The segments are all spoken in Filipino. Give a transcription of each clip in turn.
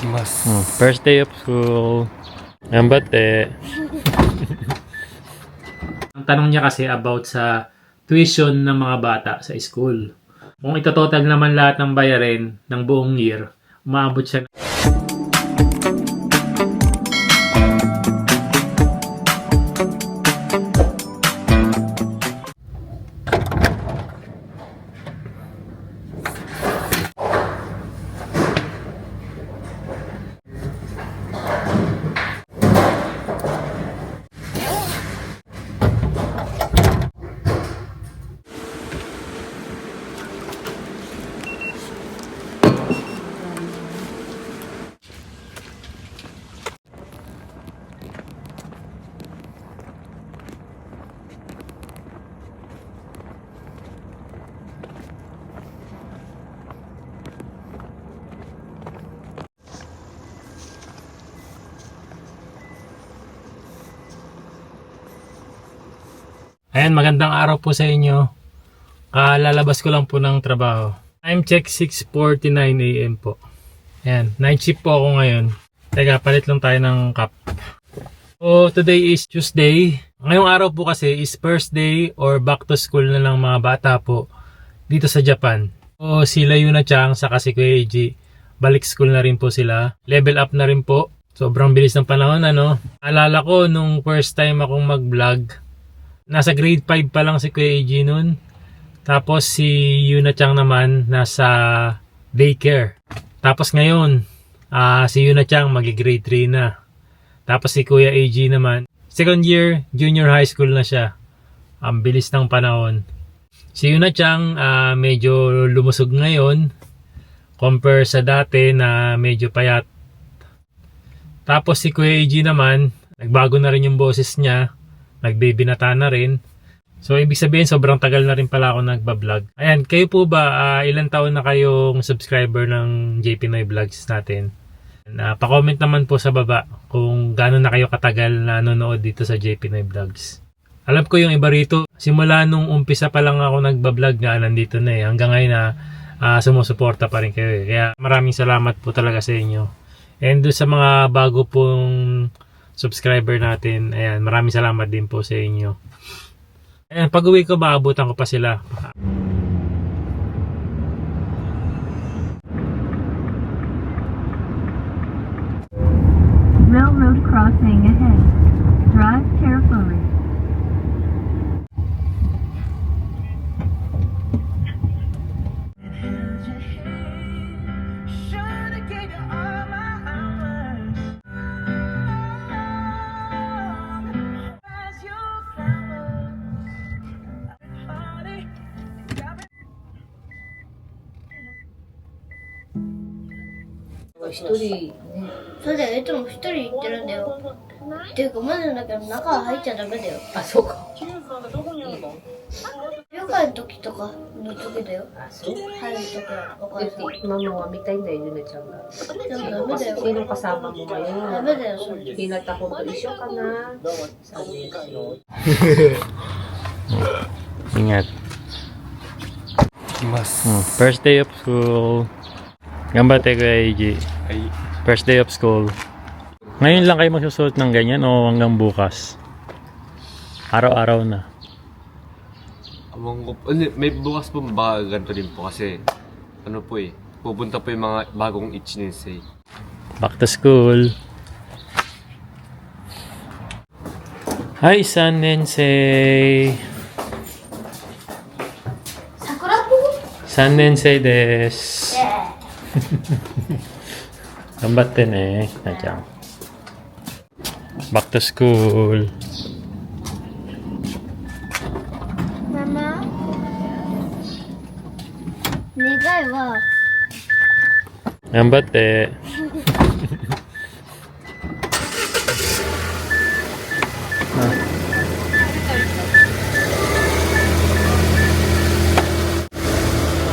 きます。 Hmm, First day of school. Gambate. Ang tanong niya kasi about sa tuition ng mga bata sa school. Kung ito total naman lahat ng bayarin ng buong year, umaabot siya Ayan, magandang araw po sa inyo. Kalalabas ko lang po ng trabaho. Time check 6.49 a.m. po. Ayan, night shift po ako ngayon. Teka, palit lang tayo ng cup. So, today is Tuesday. Ngayong araw po kasi is first day or back to school na lang mga bata po dito sa Japan. So, sila Yuna Chang sa kasi Kuya Eiji. Balik school na rin po sila. Level up na rin po. Sobrang bilis ng panahon, ano? Alala ko nung first time akong mag-vlog, nasa grade 5 pa lang si Kuya AJ nun. Tapos si Yuna Chang naman nasa daycare. Tapos ngayon, ah si Yuna Chang magi-grade 3 na. Tapos si Kuya AJ naman, second year junior high school na siya. Ang bilis ng panahon. Si Yuna Chang ah, medyo lumusog ngayon compare sa dati na medyo payat. Tapos si Kuya AJ naman, nagbago na rin yung boses niya nag-baby na rin. So, ibig sabihin, sobrang tagal na rin pala ako nagbablog. Ayan, kayo po ba, ah, ilang taon na kayong subscriber ng JP Noy Vlogs natin? Uh, pa-comment naman po sa baba kung gaano na kayo katagal na nanonood dito sa JP Noy Vlogs. Alam ko yung iba rito, simula nung umpisa pa lang ako nagbablog nga, nandito na eh. Hanggang ngayon na ah, sumusuporta pa rin kayo eh. Kaya maraming salamat po talaga sa inyo. And doon sa mga bago pong subscriber natin. Ayan, maraming salamat din po sa inyo. Ayan, pag uwi ko, maabutan ko pa sila. Railroad crossing ahead. っていうかまだだけど中入っちゃダメだよ。あそうか。ヨガの時とかの時だよ。あそう。入るはお母さママは見たいんだよゆめちゃんが。でもダメだよ。ひのかさんママはダメだよそれ。ひなたほんと一緒かな。いないます、うん、First day of school 頑張ってくれイギ、はい、First day of school Ngayon lang kayo magsusuot ng ganyan o hanggang bukas? Araw-araw na. Amang ko, ano, may bukas po baka ganito din po kasi ano po eh, pupunta po yung mga bagong Ichinensei. Back to school. Hi, San Nensei. 桜子 San Nensei des. え頑張ってね、なちゃん。 Back to school. Mama? Negai wa? Nambatte.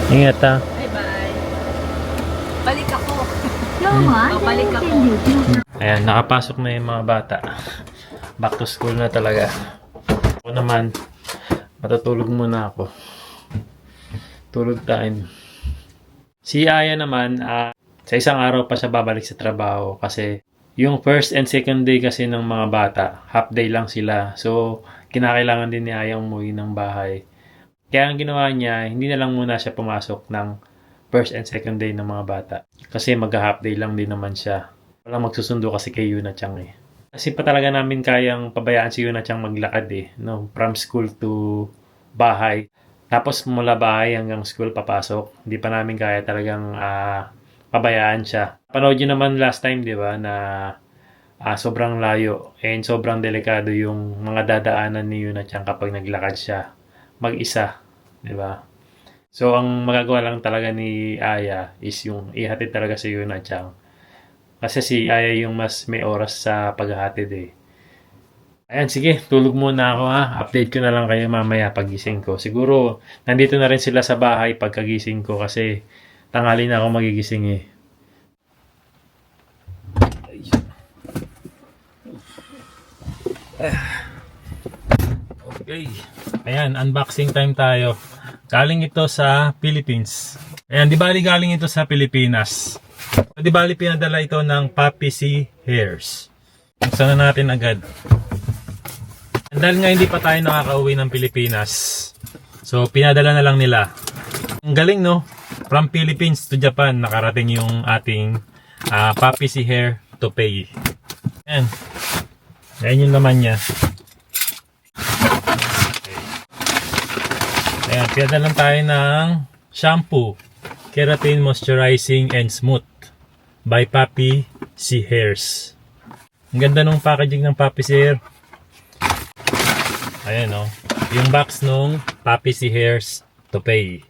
Ingat ah. Bye-bye. Balik ako. No, ma. Balik ako. Ayan, nakapasok na yung mga bata. Back to school na talaga. Ako naman, matutulog muna ako. Tulog time. Si Aya naman, uh, sa isang araw pa siya babalik sa trabaho kasi yung first and second day kasi ng mga bata, half day lang sila. So, kinakailangan din ni Aya umuwi ng bahay. Kaya ang ginawa niya, hindi na lang muna siya pumasok ng first and second day ng mga bata. Kasi mag-half day lang din naman siya. Walang magsusundo kasi kay Yuna Chang eh. Kasi pa talaga namin kayang pabayaan si Yuna Chang maglakad eh. No? From school to bahay. Tapos mula bahay hanggang school papasok. Hindi pa namin kaya talagang ah, pabayaan siya. Panood nyo naman last time, di ba, na ah, sobrang layo and sobrang delikado yung mga dadaanan ni Yuna Chang kapag naglakad siya mag-isa, di ba? So, ang magagawa lang talaga ni Aya is yung ihatid talaga si Yuna Chang. Kasi si Aya yung mas may oras sa paghahatid eh. Ayan, sige, tulog muna ako ha. Update ko na lang kayo mamaya pagising ko. Siguro, nandito na rin sila sa bahay pagkagising ko kasi tanghali na ako magigising eh. Okay. Ayan, unboxing time tayo. Galing ito sa Philippines. Ayan, di bali galing ito sa Pilipinas. Di bali pinadala ito ng Papi C Hairs. Buksan na natin agad. And dahil nga hindi pa tayo nakakauwi ng Pilipinas, so pinadala na lang nila. Ang galing no? From Philippines to Japan, nakarating yung ating uh, Papi C Hair to pay. Ayan. Ayan yung laman niya. Ayan, pinadala tayo ng shampoo, keratin moisturizing and smooth by Papi C Hairs. Ang ganda nung packaging ng Papi C Hair. Ayan oh. Yung box nung Papi C Hairs to pay.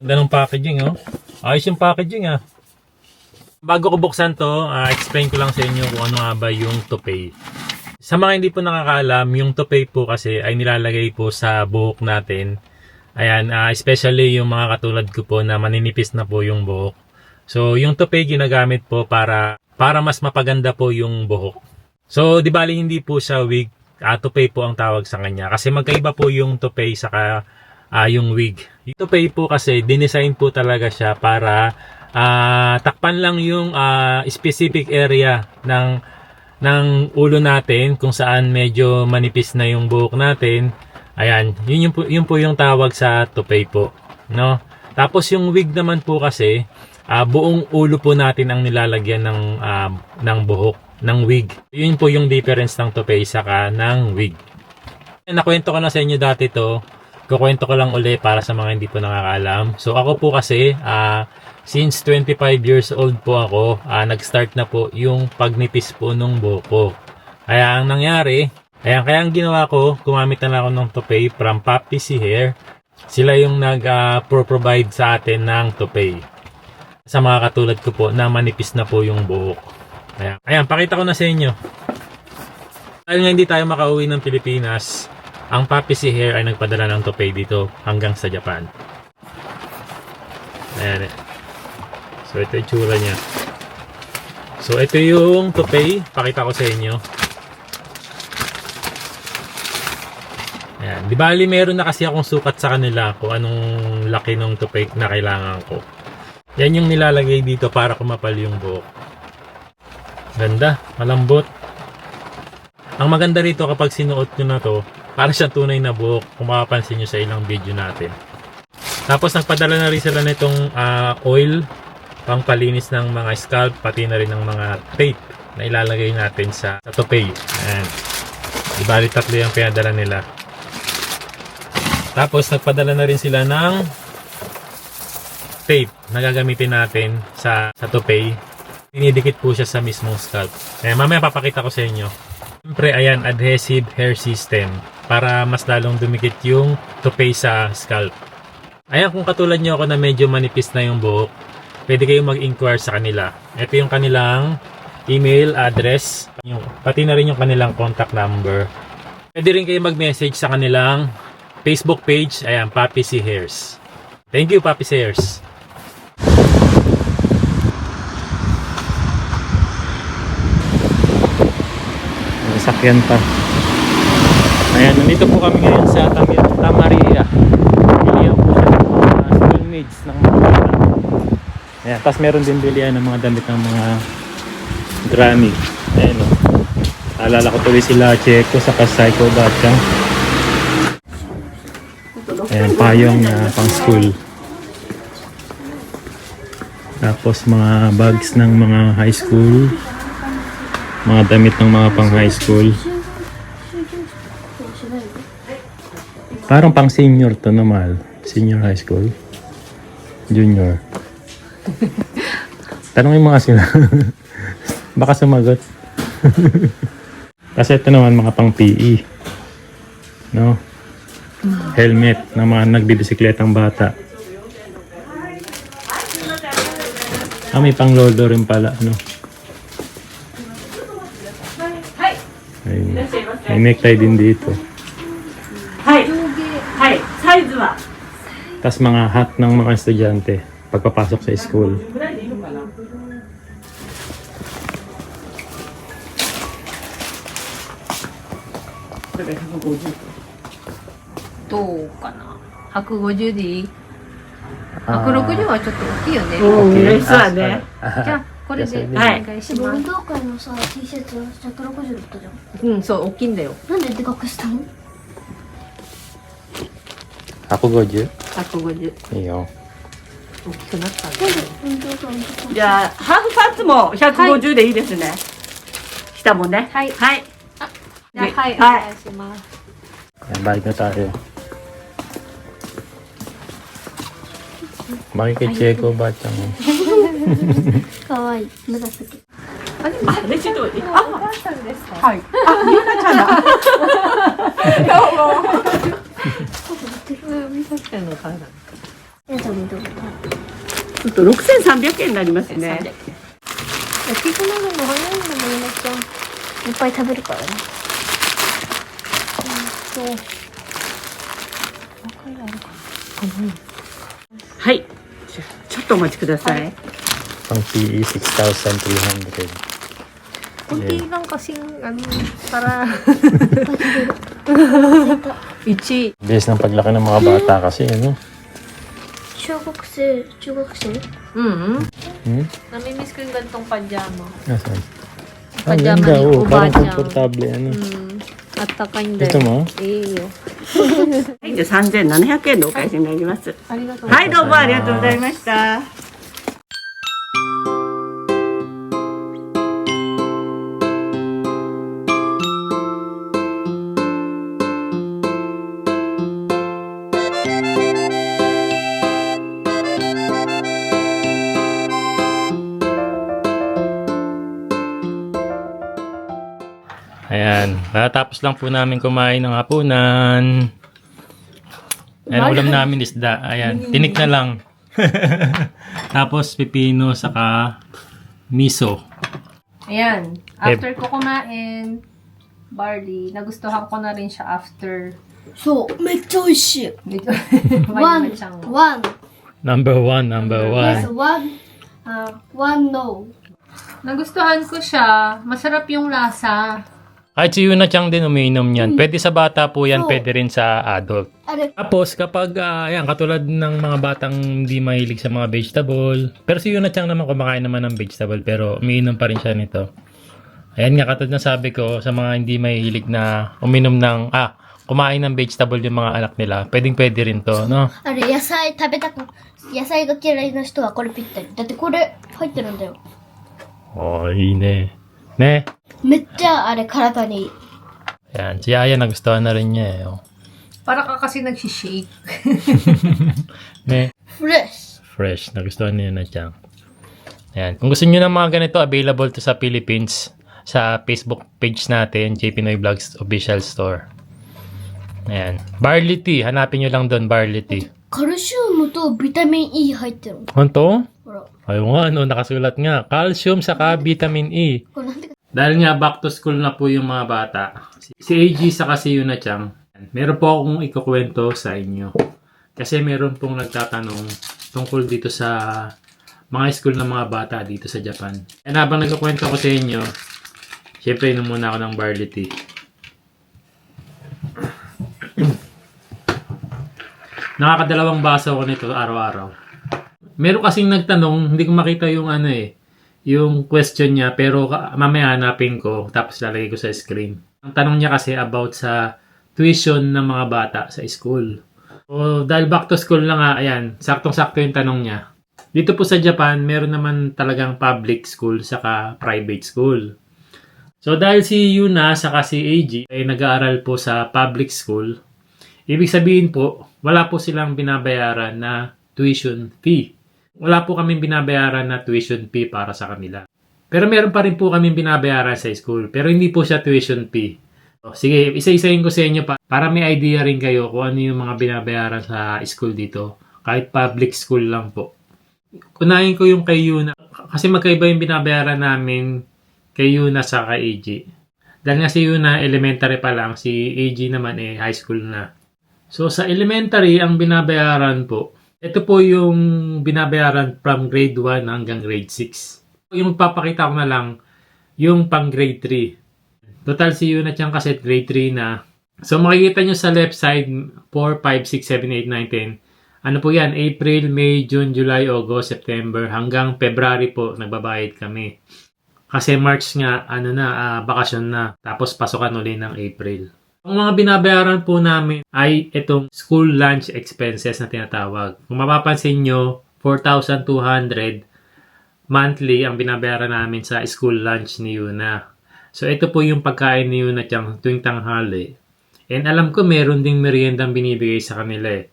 Ganda nung packaging oh. Ayos yung packaging ah. Bago ko buksan to, ah, explain ko lang sa inyo kung ano nga ba yung to pay. Sa mga hindi po nakakaalam, yung to pay po kasi ay nilalagay po sa buhok natin. Ayan, ah, especially yung mga katulad ko po na maninipis na po yung buhok. So, yung to pay ginagamit po para para mas mapaganda po yung buhok. So, di bali hindi po siya wig, uh, tupay po ang tawag sa kanya. Kasi magkaiba po yung tupay saka ah, yung wig. Yung tupay po kasi, dinesign po talaga siya para ah, takpan lang yung ah, specific area ng ng ulo natin kung saan medyo manipis na yung buhok natin. Ayan, yun, yung, yun po yung tawag sa tupay po. No? Tapos yung wig naman po kasi, ah, buong ulo po natin ang nilalagyan ng, ah, ng buhok, ng wig. Yun po yung difference ng tupay saka ng wig. Nakwento ko na sa inyo dati to. Kukwento ko lang uli para sa mga hindi po nakakaalam. So ako po kasi, ah, since 25 years old po ako, ah, nag-start na po yung pagnipis po nung buhok ko. Kaya ang nangyari, Ayan, kaya ang ginawa ko, gumamit na ako ng topay from Papi C Hair. Sila yung nag-provide sa atin ng topay. Sa mga katulad ko po na manipis na po yung buhok. Ayan, ayan pakita ko na sa inyo. Dahil nga hindi tayo makauwi ng Pilipinas, ang Papi C Hair ay nagpadala ng topay dito hanggang sa Japan. Ayan eh. So ito yung tsura niya. So ito yung topay, pakita ko sa inyo. Ayan. Di bali meron na kasi akong sukat sa kanila kung anong laki ng tupay na kailangan ko. Yan yung nilalagay dito para kumapal yung buhok. Ganda, malambot. Ang maganda rito kapag sinuot nyo na to, para siyang tunay na buhok kung makapansin nyo sa ilang video natin. Tapos nagpadala na rin sila nitong ah, oil pang palinis ng mga scalp pati na rin ng mga tape na ilalagay natin sa, sa tupay. Ayan. Di bali tatlo yung pinadala nila. Tapos nagpadala na rin sila ng tape na gagamitin natin sa, sa tupay. Dinidikit po siya sa mismong scalp. Eh, mamaya papakita ko sa inyo. Siyempre, ayan, adhesive hair system para mas lalong dumikit yung tupay sa scalp. Ayan, kung katulad nyo ako na medyo manipis na yung buhok, pwede kayong mag-inquire sa kanila. Ito yung kanilang email address, yung, pati na rin yung kanilang contact number. Pwede rin kayo mag-message sa kanilang Facebook page, ayan, Papi C Hairs. Thank you, Papi C Hairs. Sasakyan pa. Ayan, nandito po kami ngayon sa Tam- Tamaria. Bilihan po siya ng mga school needs ng mga bata. Ayan, tapos meron din bilihan ng mga damit ng mga Grammy. Ayan o. Alala ko tuloy sila Checo sa Psycho Batang. Ayan, payong na pang school. Tapos mga bags ng mga high school. Mga damit ng mga pang high school. Parang pang senior to naman. Senior high school. Junior. Tanongin mo nga sila. Baka sumagot. Kasi ito naman mga pang PE. No? Helmet ng mga nagbibisikletang bata. Ah, may pang lolo rin pala. Ano? Ayun. May necktie din dito. はい。はい。サイズは Tapos mga hat ng mga estudyante pagpapasok sa school. ぐらいでいいのかな これが150どうかな150でいい 160はちょっと大きいよね。うん、嬉しそうだね。じゃあこれでおはい。願いします運動会のさ T シャツ160だったじゃんうんそう大きいんだよ。なんででかくしたの Ako Goju. 150 Iyo. 大きくなったんだ運動会のとこじゃあ、ハーフパンツも150でいいですね。下もね。はい。はい。じゃあはいおはい願いします。Ayan, balik na tayo. Bakit kay 眉毛チェッばあちゃん。可愛い紫。あ、でも、あ、ちょっと、あ、はい。あ、ゆうなちゃんだ。どうも。みさちゃんの顔。ちょっと六千三百円になりますね。焼き卵も早いんだもん、ゆなちゃん。いっぱい食べるからね。うと。わかるあるか。い。はい。じゃあちょっとお待ちください。 Pang PE 6,300. kunti lang kasing ano para 1 Bilis ng paglaki ng mga bata kasi, ano? 小学生中学生 mm Hmm? namimiss ko yung gantong pajama Nasaan? Ah, Pajama ganda, ni oh. Parang Obajang. komportable, ano? mm at taka hindi Gusto mo? iyo はい。じゃあ3700円でお返しになります。ありがとうはい、どうもありがとうございました。Katapos lang po namin kumain ng hapunan. And ulam namin isda. Ayan, tinik na lang. Tapos pipino saka miso. Ayan. Eh, after ko kumain, barley, nagustuhan ko na rin siya after. So, may choice. One, one. Number one, number one. Yes, one, uh, one no. Nagustuhan ko siya. Masarap yung lasa. Kahit si Yuna Chang din umiinom yan. Pwede sa bata po yan, Oo. pwede rin sa adult. あれ Tapos kapag, ah, ayan, katulad ng mga batang hindi mahilig sa mga vegetable. Pero si Yuna Chang naman kumakain naman ng vegetable pero umiinom pa rin siya nito. Ayan nga, katulad ng sabi ko sa mga hindi mahilig na uminom ng, ah, kumain ng vegetable yung mga anak nila. Pwedeng pwede rin to, no? あれ野菜食べたく野菜が嫌いな人はこれぴったりだってこれ入ってるんだよ Oh,いいね。ね。 めっちゃあれ体にいい Ayan, si Aya nagustuhan na rin niya eh. Oh. Para ka kasi nagsishake. Ne. フレッシ Fresh. Nagustuhan niyo na Chang. Ayan. Kung gusto niyo ng mga ganito, available to sa Philippines sa Facebook page natin, JP Pinoy Vlogs Official Store. Ayan. Barley tea. Hanapin nyo lang doon, barley tea. ュカルシウムとビタミン E 入ってるの Ano to? ほら Ayun nga, ano, nakasulat nga. Calcium saka vitamin E. これなんでか dahil nga back to school na po yung mga bata. Si AG saka si Yuna Chang, meron po akong ikukwento sa inyo. Kasi meron pong nagtatanong tungkol dito sa mga school ng mga bata dito sa Japan. And habang nagkukwento ko sa inyo, syempre inom muna ako ng barley tea. Nakakadalawang baso ko nito araw-araw. Meron kasing nagtanong, hindi ko makita yung ano eh, yung question niya, pero mamaya hanapin ko, tapos lalagay ko sa screen. Ang tanong niya kasi about sa tuition ng mga bata sa school. O dahil back to school na nga, ayan, saktong-sakto yung tanong niya. Dito po sa Japan, meron naman talagang public school saka private school. So dahil si Yuna saka si AG ay nag-aaral po sa public school, ibig sabihin po, wala po silang binabayaran na tuition fee. Wala po kaming binabayaran na tuition fee para sa kanila. Pero meron pa rin po kaming binabayaran sa school, pero hindi po siya tuition fee. O, Sige, isa-isahin ko sa inyo pa para may idea rin kayo kung ano yung mga binabayaran sa school dito. Kahit public school lang po. Kunahin ko yung kay Yuna. Kasi magkaiba yung binabayaran namin kay Yuna sa kay AG. Dahil nga si Yuna elementary pa lang, si AG naman eh high school na. So sa elementary, ang binabayaran po, ito po yung binabayaran from grade 1 hanggang grade 6. Yung papakita ko na lang, yung pang grade 3. Total si Yuna Chan kasi grade 3 na. So makikita nyo sa left side, 4, 5, 6, 7, 8, 9, 10. Ano po yan? April, May, June, July, August, September, hanggang February po nagbabayad kami. Kasi March nga, ano na, ah, bakasyon na. Tapos pasukan uli ng April. Ang mga binabayaran po namin ay itong school lunch expenses na tinatawag. Kung mapapansin nyo, 4,200 monthly ang binabayaran namin sa school lunch ni Yuna. So ito po yung pagkain ni Yuna tiyang tuwing tanghali. And alam ko meron ding meriendang binibigay sa kanila eh.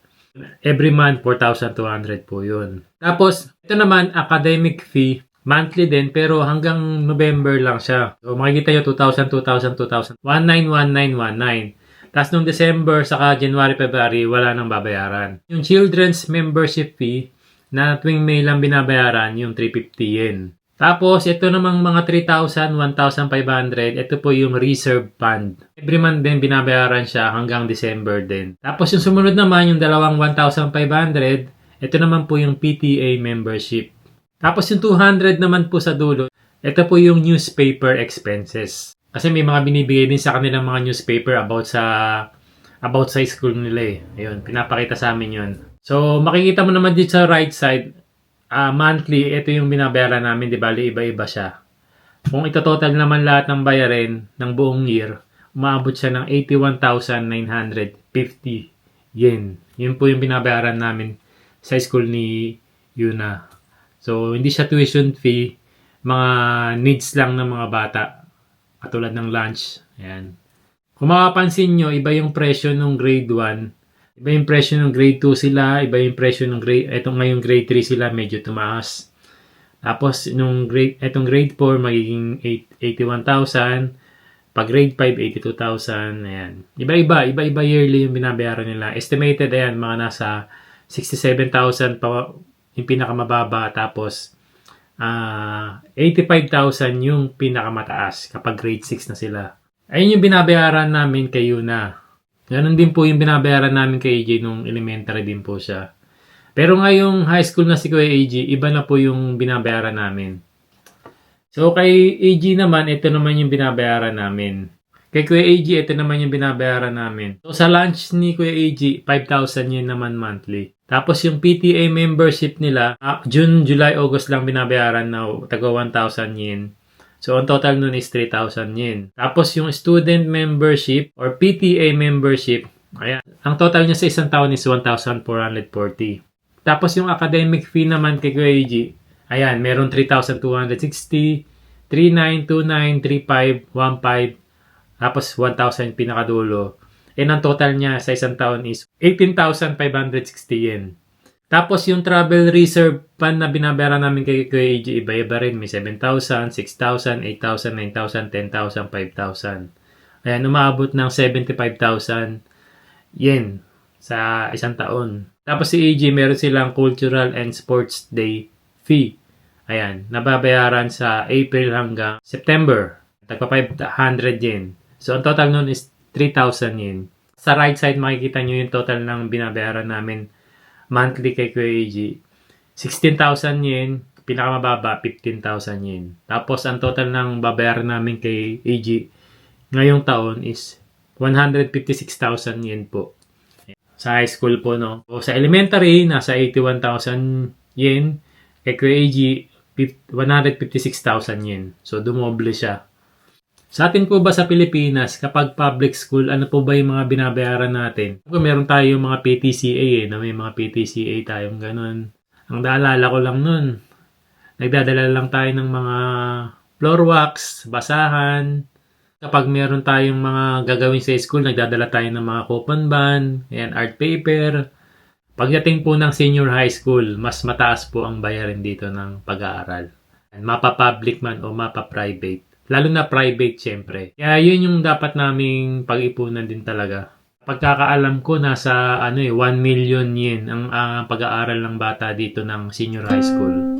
Every month, 4,200 po yun. Tapos, ito naman, academic fee. Monthly din, pero hanggang November lang siya. So, makikita nyo, 2,000, 2,000, 2,000. 191919. Tapos, nung December, saka January, February, wala nang babayaran. Yung children's membership fee, na tuwing May lang binabayaran, yung 350 yen. Tapos, ito namang mga 3,000, 1,500, ito po yung reserve fund. Every month din binabayaran siya hanggang December din. Tapos yung sumunod naman, yung dalawang 1,500, ito naman po yung PTA membership. Tapos yung 200 naman po sa dulo, ito po yung newspaper expenses. Kasi may mga binibigay din sa kanilang mga newspaper about sa about sa school nila eh. Ayun, pinapakita sa amin yun. So, makikita mo naman dito sa right side, ah monthly, ito yung binabayaran namin, di ba? Iba-iba siya. Kung ito total naman lahat ng bayarin ng buong year, umaabot siya ng 81,950 yen. Yun po yung binabayaran namin sa school ni Yuna. So, hindi siya tuition fee, mga needs lang ng mga bata. Katulad ng lunch. Ayan. Kung mapapansin nyo, iba yung presyo nung grade 1. Iba yung presyo ng grade 2 sila, iba yung presyo ng grade, etong ngayong grade 3 sila, medyo tumaas. Tapos, nung grade, etong grade 4, magiging 8 81,000. Pag grade 5, 82,000. Ayan. Iba-iba, iba-iba yearly yung binabayaran nila. Estimated, ayan, mga nasa 67,000 pa yung pinakamababa. Tapos, ah 85,000 yung pinakamataas kapag grade 6 na sila. Ayun yung binabayaran namin kay Yuna. Ganon din po yung binabayaran namin kay AJ nung elementary din po siya. Pero ngayong high school na si Kuya AJ, iba na po yung binabayaran namin. So kay AG naman, ito naman yung binabayaran namin. Kay Kuya AG, ito naman yung binabayaran namin. So sa lunch ni Kuya AG, 5,000 yen naman monthly. Tapos yung PTA membership nila, ah, June, July, August lang binabayaran na taga 1,000 yen. So ang total nun is 3,000 yen. Tapos yung student membership or PTA membership, ayan, ang total niya sa isang taon is 1,440. Tapos yung academic fee naman kay Kuya AG, Ayan, meron 3,260, 3929, 35, 15, tapos 1,000 pinakadulo. And ang total niya sa isang taon is 18,560 yen. Tapos yung travel reserve fund na binabayaran namin kay Kuya AG, iba-iba rin. May 7,000, 6,000, 8,000, 9,000, 10,000, 5,000. Ayan, umaabot ng 75,000 yen sa isang taon. Tapos si AG, meron silang cultural and sports day fee. Ayan, nababayaran sa April hanggang September. Tagpa 500 yen. So, ang total nun is 3,000 yen. Sa right side, makikita nyo yung total ng binabayaran namin monthly kay Kuya AG. 16,000 yen, pinakamababa, 15,000 yen. Tapos, ang total ng babayaran namin kay AG ngayong taon is 156,000 yen po. Sa high school po, no? O sa elementary, nasa 81,000 yen. Kay Kuya AG, fif- 156,000 yen. So, dumoble siya. Sa atin po ba sa Pilipinas, kapag public school, ano po ba yung mga binabayaran natin? Kung meron tayo mga PTCA eh, na may mga PTCA tayong ganun. Ang naalala ko lang nun, nagdadala lang tayo ng mga floor wax, basahan. Kapag meron tayong mga gagawin sa school, nagdadala tayo ng mga coupon ban, ayan, art paper. Pagdating po ng senior high school, mas mataas po ang bayarin dito ng pag-aaral. Mapa-public man o mapa-private. Lalo na private, syempre. Kaya yun yung dapat naming pag-ipunan din talaga. Pagkakaalam ko, nasa ano eh, 1 million yen ang ah, pag-aaral ng bata dito ng senior high school.